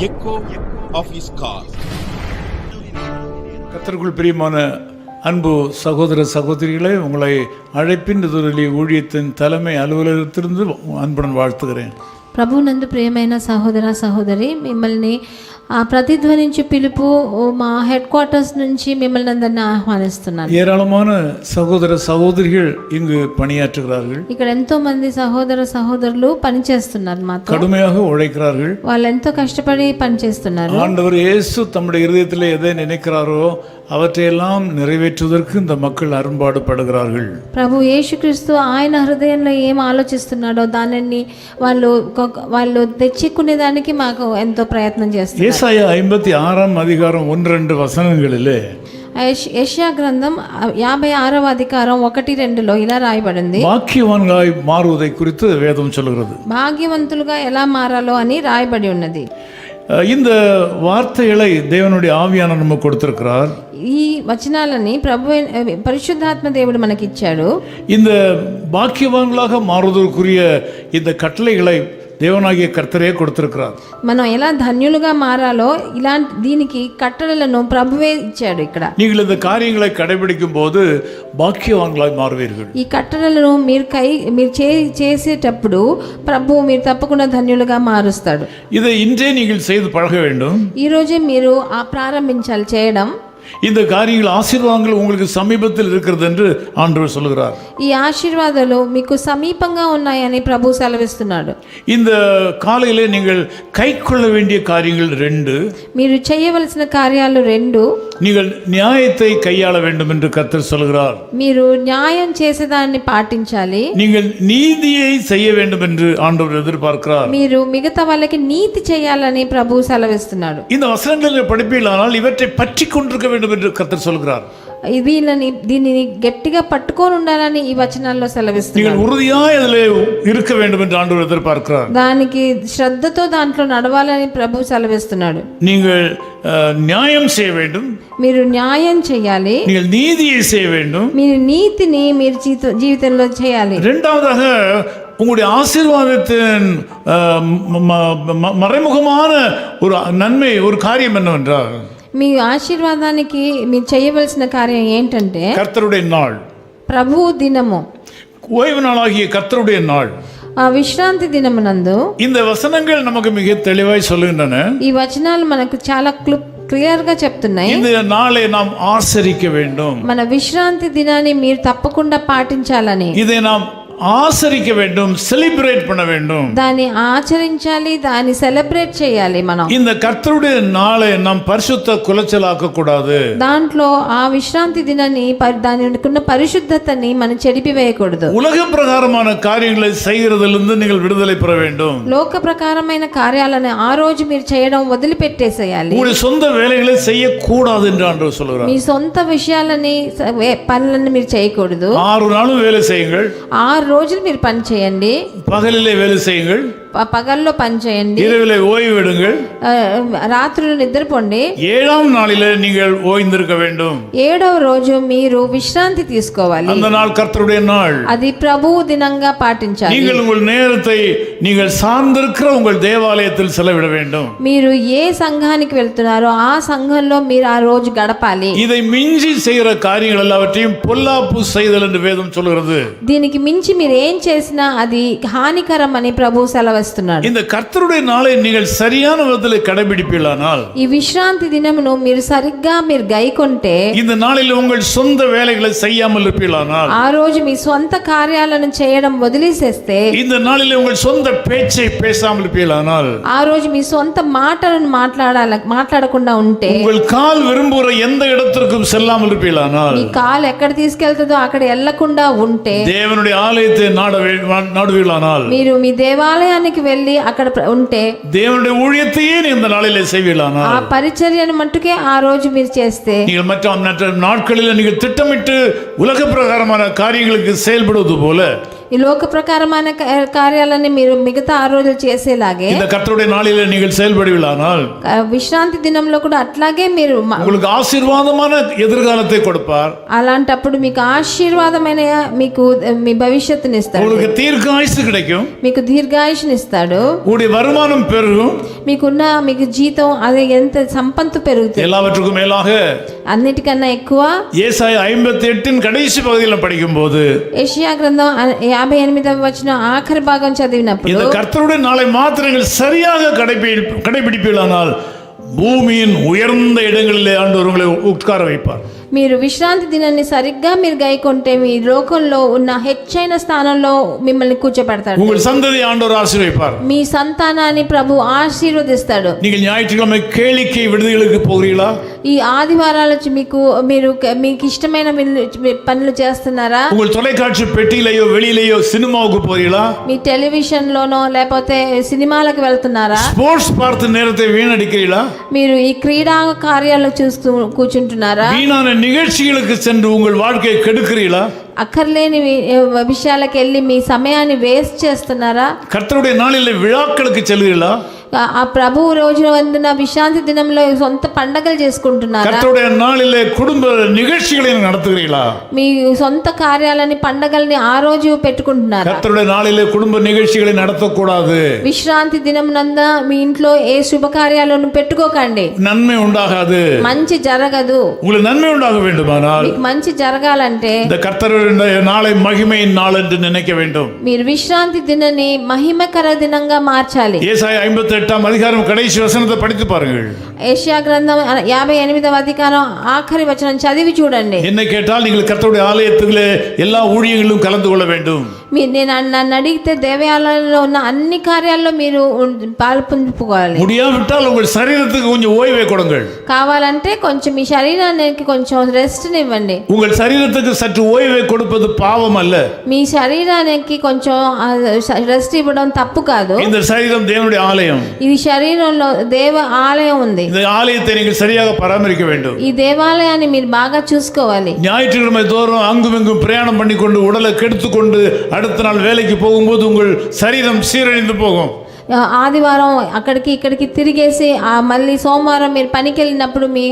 echo of his call. கத்தருக்குள் பிரியமான அன்பு சகோதர சகோதரிகளே உங்களை அழைப்பின் துறலி ஊழியத்தின் தலைமை அலுவலகத்திலிருந்து அன்புடன் வாழ்த்துகிறேன் ప్రభునందు ప్రియమైన సహోదర సహోదరి మిమ్మల్ని ఆ, ప్రతిధ్వనించి పిలుపు ఓ, మా హెడ్ క్వార్టర్స్ నుంచి మిమ్మల్ని అందరిని ఆహ్వానిస్తున్నాను ஏராளமான சகோதர சகோதரிகள் இங்கு பணியாற்றுகிறார்கள் ఇక్కడ ఎంతో మంది సహోదర సహోదరులు పనిచేస్తున్నారు మాతో கடுமையாக உழைக்கிறார்கள் వాళ్ళు ఎంతో కష్టపడి పనిచేస్తున్నారు ஆண்டவர் இயேசு தம்முடைய இருதயத்தில் எதை நினைக்கிறாரோ அவற்றையெல்லாம் நிறைவேற்றுவதற்கு இந்த மக்கள் அரும்பாடுபடுகிறார்கள் ప్రభు యేసుక్రీస్తు ఆయన హృదయంలో ఏం ఆలోచిస్తున్నాడో దానిని వాళ్ళు ఒక- వాళ్ళు తెచ్చుకునే దానికి మాకు ఎంతో ప్రయత్నం చేస్తున్నారు ஏசாயா ஐம்பத்தி ஆறாம் அதிகாரம் ஒன்று ரெண்டு வசனங்களிலே యెష్- యెషయా గ్రంథం యాభై ఆరవ అధికారం ఒకటి రెండులో ఇలా రాయబడింది பாக்கியவான்களாய் மாறுவதை குறித்து வேதம் சொல்கிறது భాగ్యవంతులుగా ఎలా మారాలో అని రాయబడి ఉన్నది அஹ் இந்த வார்த்தைகளை தேவனுடைய ஆவியான நமக்கு கொடுத்திருக்கிறார் ఈ వచనాలని ప్రభు అయిన- పరిశుద్ధాత్మ దేవుడు మనకిచ్చాడు இந்த பாக்கியவான்களாக மாறுவதற்குரிய இந்த கட்டளைகளை தேவனாகிய கர்த்தரே கொடுத்திருக்கிறார் మనం ఎలా ధన్యులుగా మారాలో ఇలాంటి దీనికి కట్టడలను ప్రభువే ఇచ్చాడు ఇక్కడ நீங்கள் இந்த காரியங்களை கடைபிடிக்கும் போது பாக்கியவான்களாய் மாறுவீர்கள் ఈ కట్టడలను మీరు కై మీరు చే చేసేటప్పుడు ప్రభు మీరు తప్పకుండా ధన్యులుగా మారుస్తాడు இதை இன்றே நீங்கள் செய்து பழக வேண்டும் ఈ రోజే మీరు ఆ ప్రారంభించాలి చేయడం இந்த காரியங்கள் ஆசீர்வாதங்கள் உங்களுக்கு சமீபத்தில் இருக்கிறது என்று ஆண்டவர் சொல்கிறார் ఈ ఆశీర్వాదాలు మీకు సమీపంగా ఉన్నాయని ప్రభు సెలవిస్తున్నాడు இந்த காலையிலே நீங்கள் கை கொள்ள வேண்டிய காரியங்கள் ரெண்டு మీరు చేయవలసిన కార్యాలు రెండు நீங்கள் நியாயத்தை கையாள வேண்டும் என்று கர்த்தர் சொல்கிறார் మీరు న్యాయం చేసేదాన్ని పాటించాలి நீங்கள் நீதியை செய்ய வேண்டும் என்று ஆண்டவர் எதிர்பார்க்கிறார் మీరు మిగతా వాళ్ళకి నీతి చేయాలని ప్రభు సెలవిస్తున్నాడు இந்த வசனங்களில் படிப்பீர்களானால் இவற்றை பற்றி கொண்டிருக்க வேண்டும் என்று கர்த்தர் சொல்கிறார் ఈ వీళ్ళని దీనిని గట్టిగా పట్టుకొని ఉండాలని ఈ వచనాల్లో సెలవిస్తున్నాడు நீங்கள் உறுதியாய் அதில் இருக்க வேண்டும் என்று ஆண்டவர் எதிர்பார்க்கிறார் దానికి శ్రద్ధతో దాంట్లో నడవాలని ప్రభు సెలవిస్తున్నాడు நீங்கள் அஹ், நியாயம் செய்ய வேண்டும் మీరు న్యాయం చేయాలి நீங்கள் நீதியை செய்ய வேண்டும் మీరు నీతిని మీరు జీవిత- జీవితంలో చేయాలి இரண்டாவதாக உங்களுடைய ஆசீர்வாதத்தின் அஹ், ம- ம- ம- மறைமுகமான ஒரு நன்மை ஒரு காரியம் என்னவென்றால் మీ ఆశీర్వాదానికి మీరు చేయవలసిన కార్యం ఏంటంటే கர்த்தருடைய நாள் ప్రభు దినము ஓய்வு நாளாகிய கர்த்தருடைய நாள் ఆ విశ్రాంతి దినమునందు இந்த வசனங்கள் நமக்கு மிக தெளிவாய் சொல்லுகின்றன ఈ వచనాలు మనకు చాలా క్లు క్లియర్ గా చెప్తున్నాయి இந்த நாளை நாம் ஆசரிக்க வேண்டும் మన విశ్రాంతి దినాన్ని మీరు తప్పకుండా పాటించాలని இதை நாம் ஆசரிக்க வேண்டும் செலிப்ரேட் பண்ண வேண்டும் దాన్ని ఆచరించాలి దాన్ని సెలబ్రేట్ చేయాలి మనం இந்த கர்த்தருடைய நாளை நாம் பரிசுத்த குலைச்சலாக்க கூடாது దాంట్లో ఆ విశ్రాంతి దినాన్ని పరి- దానికున్న పరిశుద్ధతని మనం చెడిపివేయకూడదు உலக பிரகாரமான காரியங்களை செய்கிறதிலிருந்து நீங்கள் விடுதலை பெற வேண்டும் లోక ప్రకారమైన కార్యాలను ఆ రోజు మీరు చేయడం వదిలిపెట్టేసేయాలి உங்களுடைய சொந்த வேலைகளை செய்யக்கூடாது என்று ஆண்டவர் சொல்கிறார் మీ సొంత విషయాలని స- వే- పనులను మీరు చేయకూడదు ஆறு நாளும் வேலை செய்யுங்கள் ఆరు రోజులు మీరు పని చేయండి. పగలిలే వేలు పగల్లో పని చేయండి இரவிலே ஓய்வு எடுங்கள் ఆ, రాత్రులు నిద్రపోండి ஏழாம் நாளிலே நீங்கள் ஓய்ந்திருக்க வேண்டும் ఏడవ రోజు మీరు విశ్రాంతి తీసుకోవాలి அந்த நாள் கர்த்தருடைய நாள் అది ప్రభువు దినంగా పాటించాలి நீங்கள் உங்கள் நேரத்தை நீங்கள் சார்ந்திருக்கிற உங்கள் தேவாலயத்தில் செலவிட வேண்டும் మీరు ఏ సంఘానికి వెళ్తున్నారో ఆ సంఘంలో మీరు ఆ రోజు గడపాలి இதை மிஞ்சி செய்கிற காரியங்கள் எல்லாவற்றையும் பொல்லாப்பு செய்தல் என்று வேதம் சொல்கிறது దీనికి మించి మీరు ఏం చేసినా అది హానికరం అని ప్రభు సెలవిస్తున్నాడు இந்த கர்த்தருடைய நாளை நீங்கள் சரியான விதத்தில் கடைபிடிப்பீர்களானால் ఈ విశ్రాంతి దినమును మీరు సరిగ్గా మీరు గైకొంటే இந்த நாளில் உங்கள் சொந்த வேலைகளை செய்யாமல் இருப்பீர்களானால் ఆ రోజు మీ సొంత కార్యాలను చేయడం వదిలేసేస్తే இந்த நாளில் உங்கள் சொந்த பேச்சை பேசாமல் இருப்பீர்களானால் ఆ రోజు మీ సొంత మాటలను మాట్లాడాల మాట్లాడకుండా ఉంటే உங்கள் கால் விரும்புகிற எந்த இடத்திற்கும் செல்லாமல் இருப்பீர்களானால் మీ కాలు ఎక్కడ తీసుకెళ్తుందో అక్కడ వెళ్లకుండా ఉంటే தேவனுடைய ஆலயத்தை நாட வே- நாடுவீர்களானால் మీరు మీ దేవాలయానికి వెళ్ళి అక్కడ ప్ర- ఉంటే தேவனுடைய ஊழியத்தையே நீ இந்த நாளிலே செய்வீர்களானால் ఆ పరిచర్యను మట్టుకే ఆ రోజు మీరు చేస్తే நீங்கள் மற்ற மற்ற நாட்களில் நீங்கள் திட்டமிட்டு உலக பிரகாரமான காரியங்களுக்கு செயல்படுவது போல ఈ లోక ప్రకారమైన కా- కార్యాలని మీరు మిగతా ఆ రోజులు చేసేలాగే இந்த கர்த்தருடைய நாளிலே நீங்கள் செயல்படுவீர்களானால் ఆ, విశ్రాంతి దినంలో కూడా అట్లాగే మీరు మ- உங்களுக்கு ஆசீர்வாதமான எதிர்காலத்தை கொடுப்பார் అలాంటప్పుడు మీకు ఆశీర్వాదమైన మీకు మీ భవిష్యత్తుని ఇస్తాడు உங்களுக்கு தீர்க்காயுசு கிடைக்கும் మీకు దీర్ఘాయుషుని ఇస్తాడు உங்களுடைய வருமானம் பெருகும் మీకున్న మీకు జీతం అది ఎంత సంపత్తు పెరుగుతుంది எல்லாவற்றுக்கும் மேலாக అన్నిటికన్నా ఎక్కువ ஏசாய ஐம்பத்தி எட்டின் கடைசி பகுதியில் படிக்கும்போது ఏషియా గ్రంథం అ- యాభై ఎనిమిదవ వచ్చిన ఆఖరి భాగం చదివినప్పుడు இந்த கர்த்தருடைய நாளை மாத்திரம் நீங்கள் சரியாக கடைபி கடைபிடிப்பீர்களானால் பூமியின் உயர்ந்த இடங்களிலே ஆண்டவர் உங்களை உட்கார வைப்பார் మీరు విశ్రాంతి దినాన్ని సరిగ్గా మీరు గైకొంటే మీ లోకంలో ఉన్న హెచ్చైన స్థానంలో మిమ్మల్ని కూర్చోబెడతాడు உங்கள் சந்ததி ஆண்டவர் ஆசீர்வைப்பார் మీ సంతానాన్ని ప్రభు ఆశీర్వదిస్తాడు நீங்கள் ஞாயிற்றுக்கிழமை கேளிக்கை விடுதிகளுக்கு போகிறீர்களா ఈ ఆదివారాల నుంచి మీకు మీరు మీకు ఇష్టమైన విల్లు- పనులు చేస్తున్నారా உங்கள் தொலைக்காட்சி பெட்டியிலேயோ வெளியிலேயோ சினிமாவுக்கு போகிறீர்களா మీ టెలివిజన్ లోనో లేకపోతే సినిమాలకు వెళ్తున్నారా ஸ்போர்ட்ஸ் பார்த்து நேரத்தை வீணடிக்கிறீர்களா మీరు ఈ క్రీడా కార్యాలు చూస్తూ కూర్చుంటున్నారా வீணான நிகழ்ச்சிகளுக்கு சென்று உங்கள் வாழ்க்கையை கெடுக்கிறீர்களா అక్కర్లేని వి- విషయాలకు వెళ్ళి మీ సమయాన్ని వేస్ట్ చేస్తున్నారా கர்த்தருடைய நாளில் விழாக்களுக்கு செல்கிறீர்களா ఆ- ఆ ప్రభు రోజు వందిన విశ్రాంతి దినంలో సొంత పండగలు చేసుకుంటున్నారా கர்த்தருடைய நாளிலே குடும்ப நிகழ்ச்சிகளை நடத்துகிறீர்களா మీ సొంత కార్యాలని పండగల్ని ఆ రోజు పెట్టుకుంటున్నారా கர்த்தருடைய நாளிலே குடும்ப நிகழ்ச்சிகளை நடத்தக்கூடாது విశ్రాంతి దినం నంద మీ ఇంట్లో ఏ శుభకార్యాలను పెట్టుకోకండి நன்மை உண்டாகாது మంచి జరగదు உங்களுக்கு நன்மை உண்டாக வேண்டுமானால் మీకు మంచి జరగాలంటే இந்த கர்த்தருடைய நாளை மகிமையின் நாள் என்று நினைக்க வேண்டும் మీరు విశ్రాంతి దినని మహిమకర దినంగా మార్చాలి ஏசாய ஐம்பத்தி எட்டாம் அதிகாரம் கடைசி வசனத்தை படித்து பாருங்கள் ఏషియా గ్రంథం యాభై ఎనిమిదవ అధికారం ఆఖరి వచనం చదివి చూడండి என்னை கேட்டால் நீங்கள் கர்த்தருடைய ஆலயத்திலே எல்லா ஊழியங்களிலும் கலந்து கொள்ள வேண்டும் మీరు నేను అన్- నన్ను అడిగితే దేవాలయంలో ఉన్న అన్ని కార్యాల్లో మీరు ఉం- పాలు పొందుకోవాలి முடியாவிட்டால் உங்கள் சரீரத்துக்கு கொஞ்சம் ஓய்வை கொடுங்கள் కావాలంటే కొంచెం మీ శరీరానికి కొంచెం రెస్ట్ని ఇవ్వండి உங்கள் சரீரத்துக்கு சற்று ஓய்வை கொடுப்பது பாவம் அல்ல మీ శరీరానికి కొంచెం రెస్ట్ ఇవ్వడం తప్పు కాదు இந்த சரீரம் தேவனுடைய ஆலயம் ఇది శరీరంలో దేవ ఆలయం ఉంది இந்த ஆலயத்தை நீங்கள் சரியாக பராமரிக்க வேண்டும் ఈ దేవాలయాన్ని మీరు బాగా చూసుకోవాలి ஞாயிற்றுக்கிழமை தோறும் அங்கும் இங்கும் பிரயாணம் பண்ணிக்கொண்டு உடலை கெடுத்துக்கொண்டு அடுத்த நாள் வேலைக்கு போகும்போது உங்கள் சரீரம் சீரழிந்து போகும். ఆదివారం అక్కడికి ఇక్కడికి తిరిగేసి ఆ మళ్ళీ సోమవారం మీరు పనికి వెళ్ళినప్పుడు మీ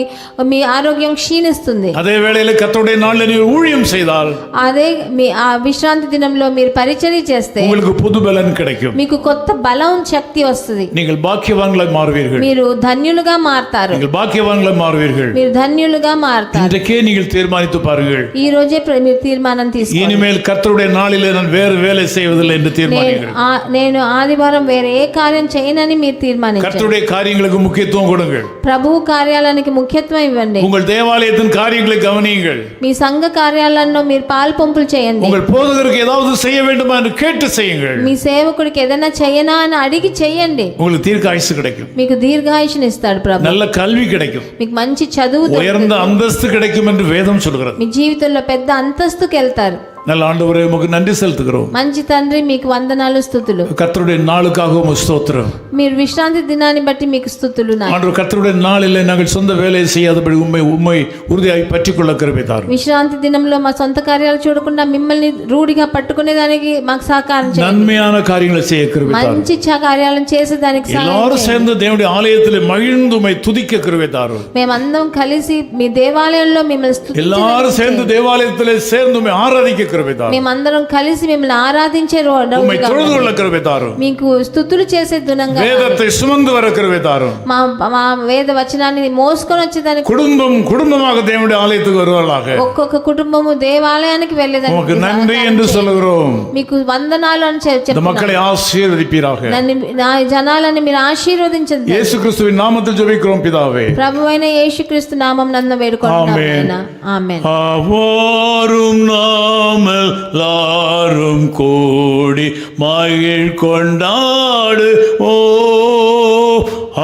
మీ ఆరోగ్యం క్షీణిస్తుంది அதே வேளையில கர்த்தருடைய நாளில் நீங்கள் ஊழியம் செய்தால் అదే మీ ఆ విశ్రాంతి దినంలో మీరు పరిచర్య చేస్తే உங்களுக்கு புது பலன் கிடைக்கும் మీకు కొత్త బలం శక్తి వస్తుంది நீங்கள் பாக்கியவான்களாய் மாறுவீர்கள் మీరు ధన్యులుగా మారతారు நீங்கள் பாக்கியவான்களாய் மாறுவீர்கள் మీరు ధన్యులుగా మారతారు இன்றைக்கே நீங்கள் தீர்மானித்து பாருங்கள் ఈ రోజే ప్ర- మీరు తీర్మానం తీసుకోండి இனிமேல் கர்த்தருடைய நாளிலே நான் வேறு வேலை செய்வதில்லை என்று నేను தீர்மானிங்கள் ఆ- నేను ఆదివారం వేరే ఏ కార్యం చేయనని మీరు తీర్మానించండి கர்த்தருடைய காரியங்களுக்கு முக்கியத்துவம் கொடுங்கள் ప్రభువు కార్యాలయానికి ముఖ్యత్వం ఇవ్వండి உங்கள் தேவாலயத்தின் காரியங்களை கவனியுங்கள் మీ సంఘ కార్యాలయంలో మీరు పాలు పంపులు చేయండి உங்கள் போதகருக்கு ஏதாவது செய்ய வேண்டுமா என்று கேட்டு செய்யுங்கள் మీ సేవకుడికి ఏదైనా చెయ్యనా అని అడిగి చెయ్యండి உங்களுக்கு தீர்க்க ஆயுசு கிடைக்கும் మీకు దీర్ఘాయుషుని ఇస్తాడు ప్రభు நல்ல கல்வி கிடைக்கும் మీకు మంచి చదువు దొరుకుతుంది. உயர்ந்த அந்தஸ்து கிடைக்கும் என்று வேதம் சொல்கிறது మీ జీవితంలో పెద్ద అంతస్తుకి వెళ్తారు நல்ல ஆண்டவரே உமக்கு நன்றி செலுத்துகிறோம் మంచి తండ్రి మీకు వందనాలు స్థుతులు கர்த்தருடைய நாளுக்காக உமக்கு ஸ்தோத்திரம் మీరు విశ్రాంతి దినాన్ని బట్టి మీకు స్థుతులు నాకు ஆண்டவர் கர்த்தருடைய நாளில் நாங்கள் சொந்த வேலையை செய்யாதபடி உண்மை உண்மை உறுதியாய் பற்றிக்கொள்ள கருவை தாரும் విశ్రాంతి దినంలో మా సొంత కార్యాలు చూడకుండా మిమ్మల్ని రూఢిగా పట్టుకునేదానికి మాకు సహకారం చేయండి நன்மையான காரியங்களை செய்ய கருவை தாரும் మంచి చ- కార్యాలను చేసేదానికి సహాయం எல்லாரும் சேர்ந்து தேவனுடைய ஆலயத்தில் மகிழ்ந்து உம்மை துதிக்க கருவை தாரும் మేమందరం కలిసి మీ దేవాలయంలో మిమ్మల్ని స్థుతి எல்லாரும் சேர்ந்து தேவாலயத்தில் சேர்ந்து உம்மை ஆராதிக்க கருவை தாரும் మేమందరం కలిసి మిమ్మల్ని ఆరాధించే రో- உம்மை రోజుగా தொழுது கொள்ள கருவை தாரும் మీకు స్థుతులు చేసే దునంగా வேதத்தை சுமந்து வர கருவை தாரும் మా మా వేద వచనాన్ని మోసుకొని వచ్చేదానికి குடும்பம் குடும்பமாக தேவனுடைய ஆலயத்துக்கு வருவார்களாக ఒక్కొక్క కుటుంబము దేవాలయానికి உமக்கு వెళ్ళేదానికి நன்றி என்று சொல்லுகிறோம் మీకు వందనాలు అని చెప్- இந்த చెప్తున్నాను மக்களை ஆசீர்வதிப்பீராக నన్ను నా జనాలని మీరు ఆశీర్వదించండి இயேசு கிறிஸ்துவின் நாமத்தில் ஜெபிக்கிறோம் பிதாவே ప్రభు అయిన యేసుక్రీస్తు నామం నందు వేడుకుంటున్నాను ఆమె அவாரும் நாமல் எல்லாரும் கூடி மகிழ் கொண்டாடு. ஓ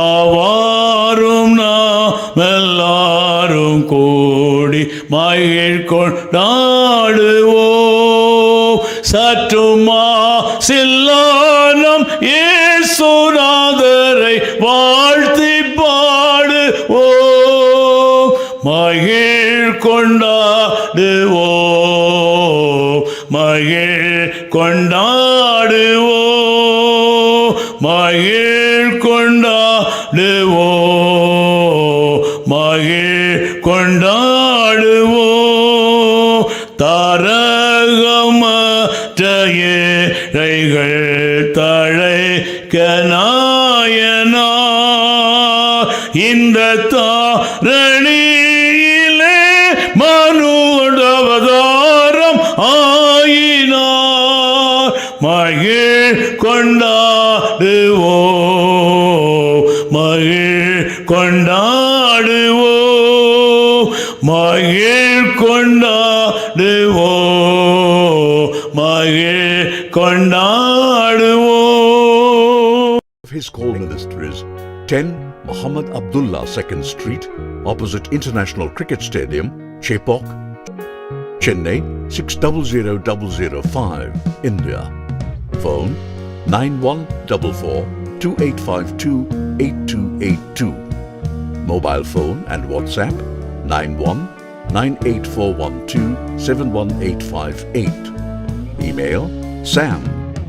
அவாரும் நாம் எல்லாரும் கூடி மகிழ் கொண்டாடுவோ சற்றுமா சில்லானம் ஏசுநாதரை வாழ்த்தி பாடு. ஓ மகிழ் கொண்டாடுவோ மகிழ் கொண்டாடுவோ. மகிழ் கொண்டாடுவோ. மகிழ் his call ministries 10 Muhammad Abdullah 2nd Street, opposite International Cricket Stadium, Chepok, Chennai 600005, India. Phone 9144 2852 8282. Mobile phone and WhatsApp 91 98412 71858. Email sam